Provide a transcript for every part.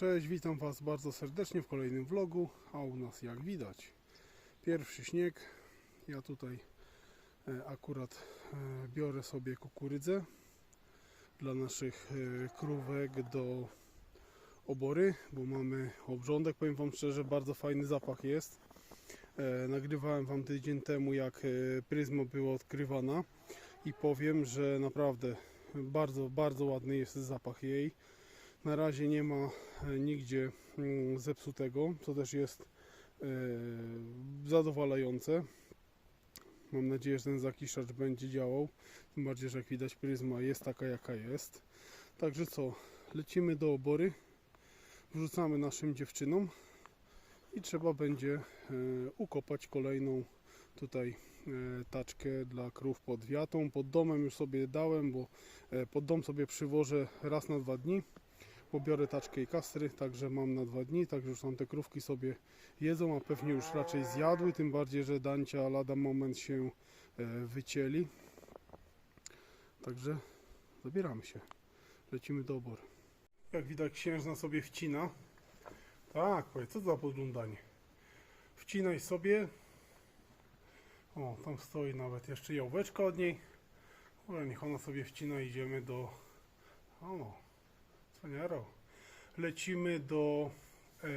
Cześć, witam Was bardzo serdecznie w kolejnym vlogu, a u nas jak widać pierwszy śnieg. Ja tutaj e, akurat e, biorę sobie kukurydzę dla naszych e, krówek do obory, bo mamy obrządek. Powiem Wam szczerze, bardzo fajny zapach jest. Nagrywałem Wam tydzień temu jak pryzma była odkrywana i powiem, że naprawdę bardzo, bardzo ładny jest zapach jej. Na razie nie ma e, nigdzie mm, zepsutego, co też jest e, zadowalające. Mam nadzieję, że ten zakiszacz będzie działał. Tym bardziej, że jak widać pryzma jest taka jaka jest. Także co, lecimy do obory, wrzucamy naszym dziewczynom i trzeba będzie e, ukopać kolejną tutaj taczkę dla krów pod wiatą. Pod domem już sobie dałem, bo pod dom sobie przywożę raz na dwa dni pobiorę taczkę i kastry, także mam na dwa dni, także już tam te krówki sobie jedzą, a pewnie już raczej zjadły, tym bardziej, że Dancia lada moment się e, wycięli. Także zabieramy się, lecimy do obory. Jak widać księżna sobie wcina. Tak, powiedz, co za podglądanie? Wcinaj sobie. O, tam stoi nawet jeszcze jałóweczka od niej. Ale niech ona sobie wcina, idziemy do... O, Wspaniaro. Lecimy do e,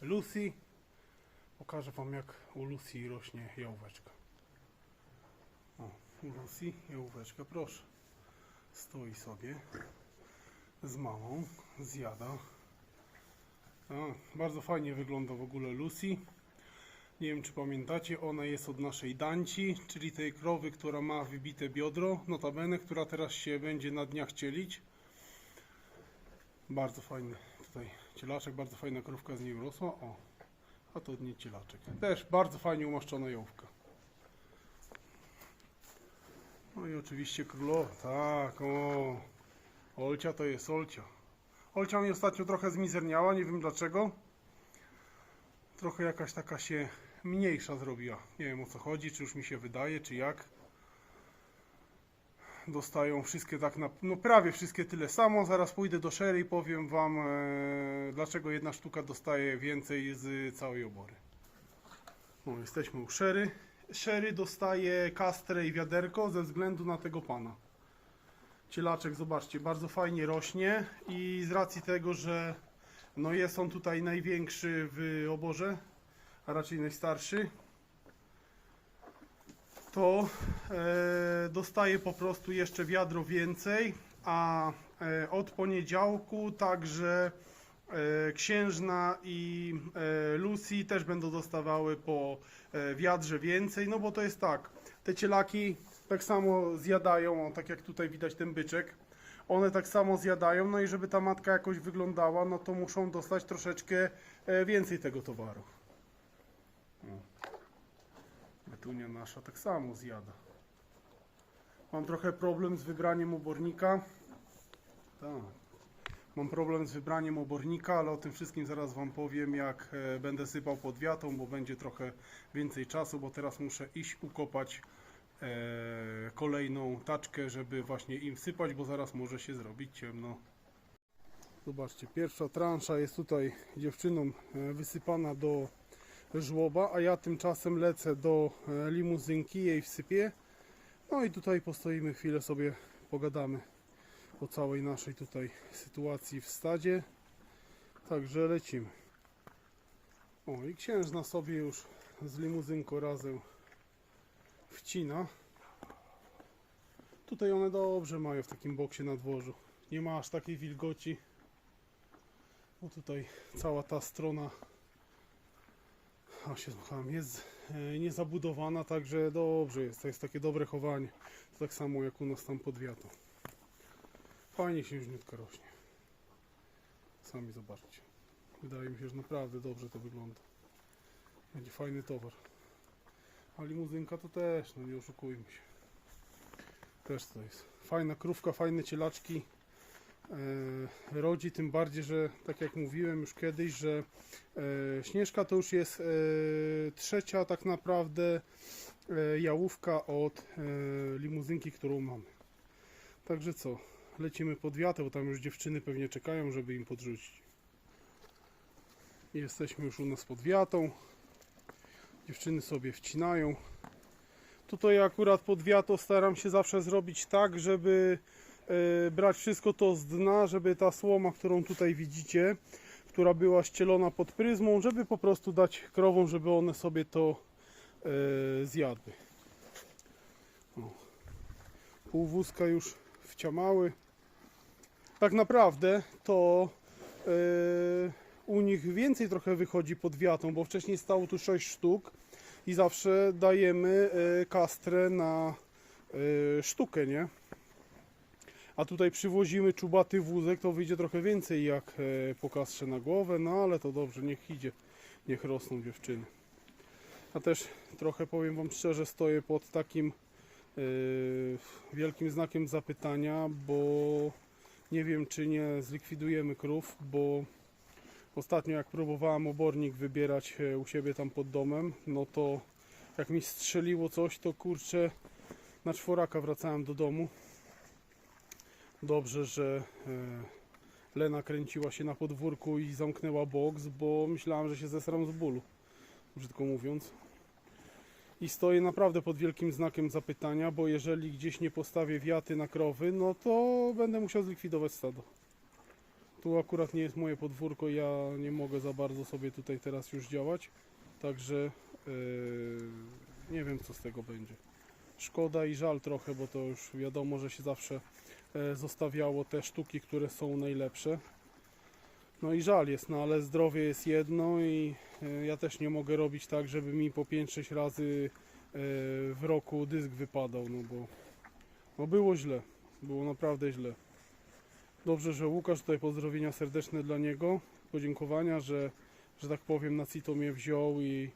Lucy. Pokażę Wam jak u Lucy rośnie jałóweczka. O, u Lucy jałóweczka, proszę. Stoi sobie z mamą, zjada. A, bardzo fajnie wygląda w ogóle Lucy. Nie wiem czy pamiętacie, ona jest od naszej Danci, czyli tej krowy, która ma wybite biodro, notabene, która teraz się będzie na dniach cielić. Bardzo fajny tutaj cielaczek, bardzo fajna krówka z niej urosła. O, a to od niej cielaczek. Też bardzo fajnie umaszczona jałówka. No i oczywiście królowa. Tak, o. Olcia to jest Olcia. Olcia mi ostatnio trochę zmizerniała, nie wiem dlaczego. Trochę jakaś taka się mniejsza zrobiła. Nie wiem o co chodzi, czy już mi się wydaje, czy jak dostają wszystkie tak na, no prawie wszystkie tyle samo. Zaraz pójdę do Sherry i powiem Wam e, dlaczego jedna sztuka dostaje więcej z całej obory. No, jesteśmy u Sherry. Sherry dostaje kastrę i wiaderko ze względu na tego pana. Cielaczek, zobaczcie, bardzo fajnie rośnie i z racji tego, że no jest on tutaj największy w oborze, a raczej najstarszy, to e, dostaje po prostu jeszcze wiadro więcej, a e, od poniedziałku także e, Księżna i Lucy też będą dostawały po wiadrze więcej, no bo to jest tak, te cielaki tak samo zjadają, tak jak tutaj widać ten byczek, one tak samo zjadają, no i żeby ta matka jakoś wyglądała, no to muszą dostać troszeczkę więcej tego towaru. Betunia nasza tak samo zjada. Mam trochę problem z wybraniem obornika. Tak. Mam problem z wybraniem obornika, ale o tym wszystkim zaraz Wam powiem, jak e, będę sypał pod wiatą, bo będzie trochę więcej czasu, bo teraz muszę iść ukopać e, kolejną taczkę, żeby właśnie im sypać, bo zaraz może się zrobić ciemno. Zobaczcie, pierwsza transza jest tutaj dziewczynom e, wysypana do żłoba, a ja tymczasem lecę do e, limuzynki, jej wsypię. No i tutaj postoimy chwilę sobie, pogadamy o całej naszej tutaj sytuacji w stadzie. Także lecimy. O i księżna sobie już z limuzynką razem wcina. Tutaj one dobrze mają w takim boksie na dworzu. Nie ma aż takiej wilgoci. Bo tutaj cała ta strona o, się słucham, jest e, niezabudowana, także dobrze jest. To jest takie dobre chowanie. To tak samo jak u nas tam pod wiatą. Fajnie księżniutka rośnie. Sami zobaczcie. Wydaje mi się, że naprawdę dobrze to wygląda. Będzie fajny towar. A limuzynka to też, no nie oszukujmy się. Też to jest. Fajna krówka, fajne cielaczki. E, rodzi, tym bardziej, że tak jak mówiłem już kiedyś, że e, Śnieżka to już jest e, trzecia tak naprawdę jałówka od limuzynki, którą mamy. Także co, lecimy pod wiatę, bo tam już dziewczyny pewnie czekają, żeby im podrzucić. Jesteśmy już u nas pod wiatą. Dziewczyny sobie wcinają. Tutaj akurat pod wiatą staram się zawsze zrobić tak, żeby brać wszystko to z dna, żeby ta słoma, którą tutaj widzicie, która była ścielona pod pryzmą, żeby po prostu dać krowom, żeby one sobie to e, zjadły. O. Pół wózka już wciamały. Tak naprawdę to e, u nich więcej trochę wychodzi pod wiatą, bo wcześniej stało tu 6 sztuk i zawsze dajemy kastrę na sztukę, nie? A tutaj przywozimy czubaty wózek, to wyjdzie trochę więcej jak e, po kastrze na głowę, no ale to dobrze, niech idzie, niech rosną dziewczyny. A też trochę powiem Wam szczerze, stoję pod takim e, wielkim znakiem zapytania, bo nie wiem czy nie zlikwidujemy krów, bo ostatnio jak próbowałem obornik wybierać e, u siebie tam pod domem, no to jak mi strzeliło coś, to kurczę na czworaka wracałem do domu. Dobrze, że e, Lena kręciła się na podwórku i zamknęła boks, bo myślałem, że się zesram z bólu, brzydko mówiąc. I stoję naprawdę pod wielkim znakiem zapytania, bo jeżeli gdzieś nie postawię wiaty na krowy, no to będę musiał zlikwidować stado. Tu akurat nie jest moje podwórko, ja nie mogę za bardzo sobie tutaj teraz już działać, także yy, nie wiem co z tego będzie. Szkoda i żal trochę, bo to już wiadomo, że się zawsze zostawiało te sztuki, które są najlepsze. No i żal jest, no ale zdrowie jest jedno i e, ja też nie mogę robić tak, żeby mi po 5-6 razy e, w roku dysk wypadał, no bo no było źle, było naprawdę źle. Dobrze, że Łukasz, tutaj pozdrowienia serdeczne dla niego, podziękowania, że, że tak powiem na CITO mnie wziął i,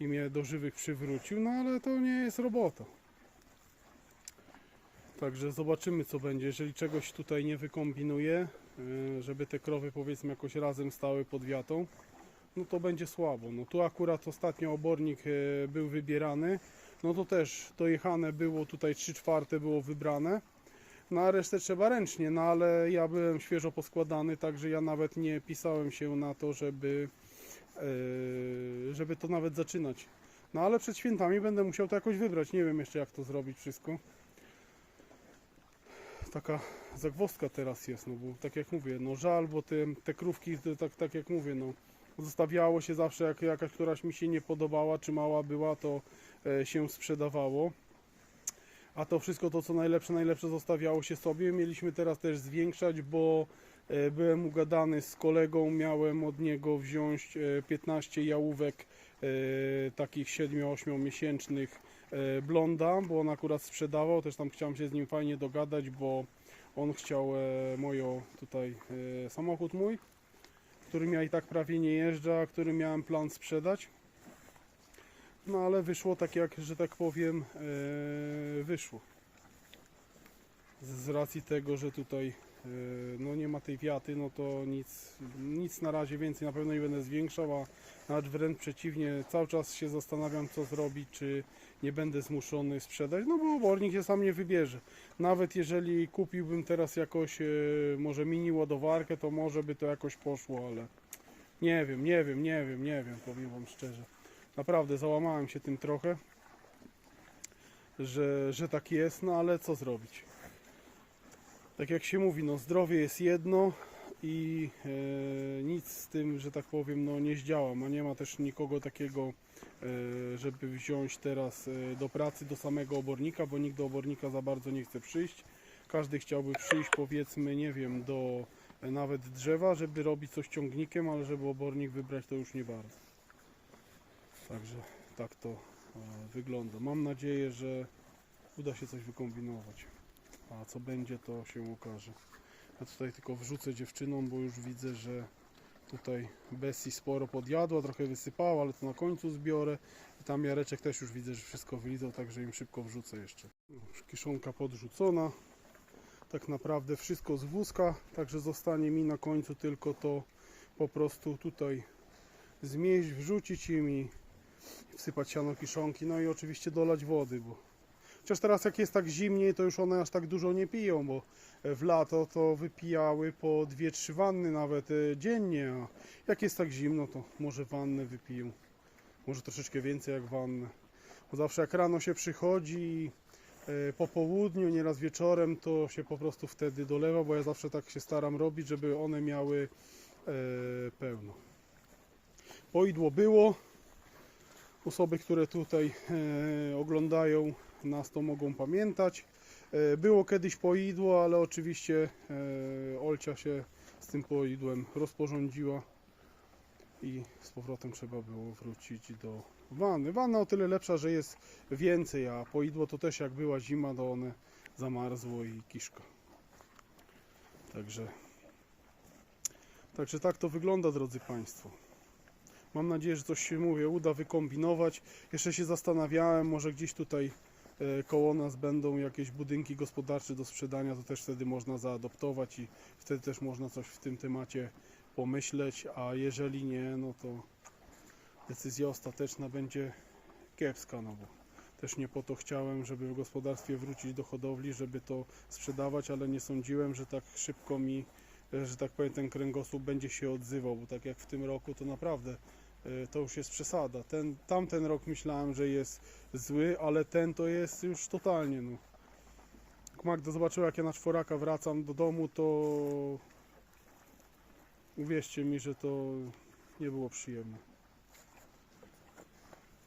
i mnie do żywych przywrócił, no ale to nie jest robota. Także zobaczymy co będzie. Jeżeli czegoś tutaj nie wykombinuję, y, żeby te krowy powiedzmy jakoś razem stały pod wiatą, no to będzie słabo. No tu akurat ostatnio obornik y, był wybierany, no to też dojechane było tutaj 3 czwarte było wybrane. No a resztę trzeba ręcznie, no ale ja byłem świeżo poskładany, także ja nawet nie pisałem się na to, żeby, y, żeby to nawet zaczynać. No ale przed świętami będę musiał to jakoś wybrać. Nie wiem jeszcze jak to zrobić wszystko taka zagwozdka teraz jest, no bo tak jak mówię, no żal, bo te, te krówki, tak, tak jak mówię, no zostawiało się zawsze, jak jakaś któraś mi się nie podobała, czy mała była, to e, się sprzedawało. A to wszystko to, co najlepsze, najlepsze zostawiało się sobie. Mieliśmy teraz też zwiększać, bo e, byłem ugadany z kolegą, miałem od niego wziąć e, 15 jałówek e, takich 7-8 miesięcznych blonda, bo on akurat sprzedawał, też tam chciałem się z nim fajnie dogadać, bo on chciał e, moją tutaj e, samochód mój, którym ja i tak prawie nie jeżdżę, a który miałem plan sprzedać. No ale wyszło tak jak, że tak powiem, e, wyszło. Z, racji tego, że tutaj e, no nie ma tej wiaty, no to nic, nic na razie więcej na pewno nie będę zwiększał, a nawet wręcz przeciwnie, cały czas się zastanawiam co zrobić, czy nie będę zmuszony sprzedać, no bo obornik się sam nie wybierze. Nawet jeżeli kupiłbym teraz jakoś e, może mini ładowarkę, to może by to jakoś poszło, ale nie wiem, nie wiem, nie wiem, nie wiem, powiem Wam szczerze. Naprawdę załamałem się tym trochę, że, że tak jest, no ale co zrobić? Tak jak się mówi, no zdrowie jest jedno i e, nic z tym, że tak powiem, no nie zdziałam, a nie ma też nikogo takiego, e, żeby wziąć teraz e, do pracy do samego obornika, bo nikt do obornika za bardzo nie chce przyjść. Każdy chciałby przyjść, powiedzmy, nie wiem, do e, nawet drzewa, żeby robić coś ciągnikiem, ale żeby obornik wybrać, to już nie bardzo. Także tak to e, wygląda. Mam nadzieję, że uda się coś wykombinować. A co będzie, to się okaże. Ja tutaj tylko wrzucę dziewczynom, bo już widzę, że tutaj Bessie sporo podjadła, trochę wysypała, ale to na końcu zbiorę. I tam Jareczek też już widzę, że wszystko wylizał, także im szybko wrzucę jeszcze. Kiszonka podrzucona. Tak naprawdę wszystko z wózka, także zostanie mi na końcu tylko to po prostu tutaj zmieść, wrzucić im i wsypać siano kiszonki, no i oczywiście dolać wody, bo Chociaż teraz jak jest tak zimniej, to już one aż tak dużo nie piją, bo w lato to wypijały po 2-3 wanny nawet e, dziennie, a jak jest tak zimno, to może wannę wypiją. Może troszeczkę więcej jak wannę. Bo zawsze jak rano się przychodzi e, po południu, nieraz wieczorem, to się po prostu wtedy dolewa, bo ja zawsze tak się staram robić, żeby one miały e, pełno. Poidło było. Osoby, które tutaj oglądają nas, to mogą pamiętać. E, było kiedyś poidło, ale oczywiście e, Olcia się z tym poidłem rozporządziła i z powrotem trzeba było wrócić do wanny. Wanna o tyle lepsza, że jest więcej, a poidło to też jak była zima, to one zamarzło i kiszka. Także, także tak to wygląda, drodzy Państwo. Mam nadzieję, że coś się mówię, uda wykombinować. Jeszcze się zastanawiałem, może gdzieś tutaj koło nas będą jakieś budynki gospodarcze do sprzedania, to też wtedy można zaadoptować i wtedy też można coś w tym temacie pomyśleć, a jeżeli nie, no to decyzja ostateczna będzie kiepska, no bo też nie po to chciałem, żeby w gospodarstwie wrócić do hodowli, żeby to sprzedawać, ale nie sądziłem, że tak szybko mi, e, że tak powiem, ten kręgosłup będzie się odzywał, bo tak jak w tym roku, to naprawdę e, to już jest przesada. Ten, tamten rok myślałem, że jest zły, ale ten to jest już totalnie, no. Jak Magda zobaczyła, jak ja na czworaka wracam do domu, to uwierzcie mi, że to nie było przyjemne.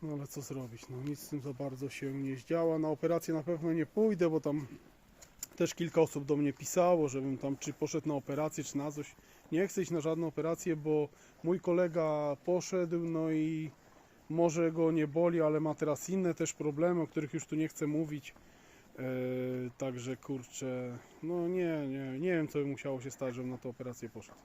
No ale co zrobić, no nic z tym za bardzo się nie zdziała. Na operację na pewno nie pójdę, bo tam też kilka osób do mnie pisało, żebym tam czy poszedł na operację, czy na coś. Nie chcę iść na żadną operację, bo mój kolega poszedł, no i może go nie boli, ale ma teraz inne też problemy, o których już tu nie chcę mówić. Eee, także kurczę, no nie, nie, nie wiem co by musiało się stać, żebym na tę operację poszedł.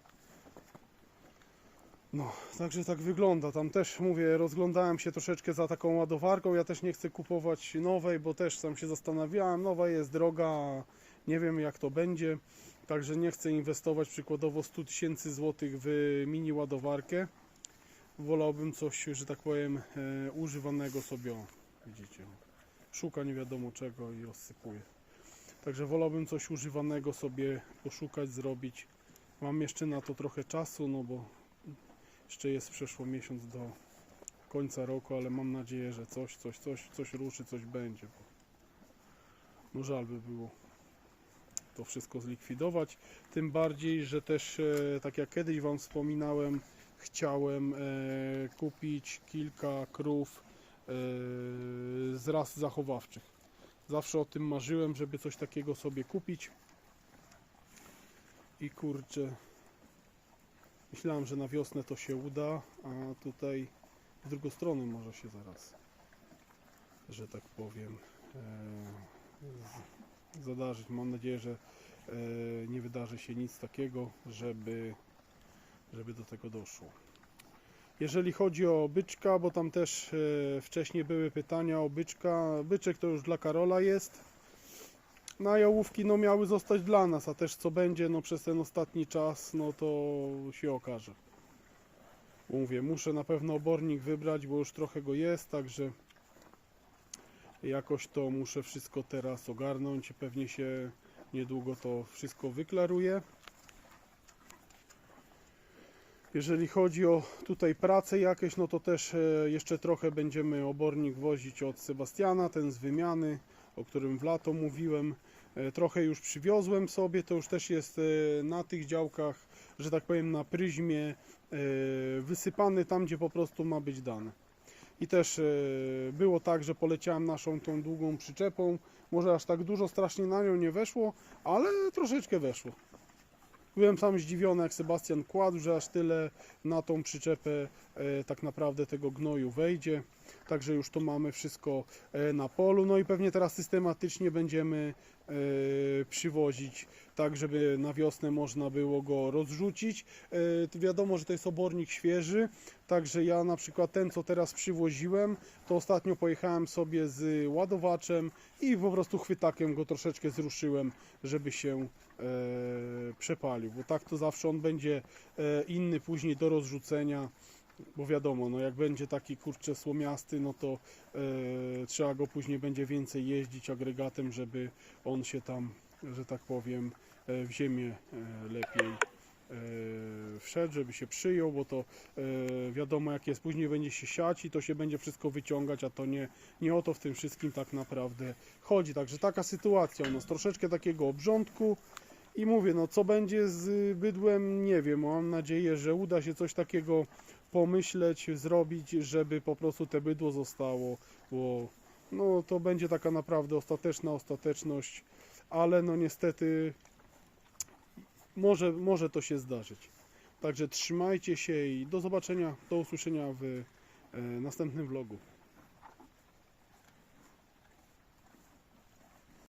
No, także tak wygląda. Tam też mówię, rozglądałem się troszeczkę za taką ładowarką. Ja też nie chcę kupować nowej, bo też sam się zastanawiałem. Nowa jest droga, nie wiem jak to będzie. Także nie chcę inwestować przykładowo 100 tysięcy złotych w mini ładowarkę. Wolałbym coś, że tak powiem, e, używanego sobie. Widzicie, szuka nie wiadomo czego i rozsypuje. Także wolałbym coś używanego sobie poszukać, zrobić. Mam jeszcze na to trochę czasu, no bo jeszcze jest przeszło miesiąc do końca roku, ale mam nadzieję, że coś, coś, coś, coś ruszy, coś będzie. Bo no żal by było to wszystko zlikwidować. Tym bardziej, że też, e, tak jak kiedyś Wam wspominałem, chciałem e, kupić kilka krów e, z ras zachowawczych. Zawsze o tym marzyłem, żeby coś takiego sobie kupić. I kurczę, Myślałem, że na wiosnę to się uda, a tutaj w drugą stronę może się zaraz, że tak powiem, zadarzyć. Mam nadzieję, że e, nie wydarzy się nic takiego, żeby, żeby do tego doszło. Jeżeli chodzi o byczka, bo tam też e, wcześniej były pytania o byczka. Byczek to już dla Karola jest. Na jałówki no miały zostać dla nas, a też co będzie no przez ten ostatni czas, no to się okaże. Mówię, muszę na pewno obornik wybrać, bo już trochę go jest, także jakoś to muszę wszystko teraz ogarnąć pewnie się niedługo to wszystko wyklaruje. Jeżeli chodzi o tutaj pracę jakieś, no to też e, jeszcze trochę będziemy obornik wozić od Sebastiana, ten z wymiany, o którym w lato mówiłem. E, Trochę już przywiozłem sobie, to już też jest e, na tych działkach, że tak powiem na pryzmie wysypany tam, gdzie po prostu ma być dane. I też e, było tak, że poleciałem naszą tą długą przyczepą. Może aż tak dużo strasznie na nią nie weszło, ale troszeczkę weszło. Byłem sam zdziwiony, jak Sebastian kładł, że aż tyle na tą przyczepę e, tak naprawdę tego gnoju wejdzie. Także już to mamy wszystko e, na polu. No i pewnie teraz systematycznie będziemy e, przywozić, tak żeby na wiosnę można było go rozrzucić. E, wiadomo, że to jest obornik świeży, także ja na przykład ten, co teraz przywoziłem, to ostatnio pojechałem sobie z ładowaczem i po prostu chwytakiem go troszeczkę zruszyłem, żeby się przepalił, bo tak to zawsze on będzie inny później do rozrzucenia bo wiadomo, no jak będzie taki kurczę słomiasty, no to e, trzeba go później będzie więcej jeździć agregatem, żeby on się tam, że tak powiem, e, w ziemię e, lepiej e, wszedł, żeby się przyjął, bo to e, wiadomo jak jest, później będzie się siać i to się będzie wszystko wyciągać, a to nie, nie o to w tym wszystkim tak naprawdę chodzi. Także taka sytuacja u nas, troszeczkę takiego obrządku i mówię, no co będzie z bydłem, nie wiem, mam nadzieję, że uda się coś takiego pomyśleć, zrobić, żeby po prostu te bydło zostało, bo no to będzie taka naprawdę ostateczna ostateczność, ale no niestety może, może to się zdarzyć. Także trzymajcie się i do zobaczenia, do usłyszenia w e, następnym vlogu.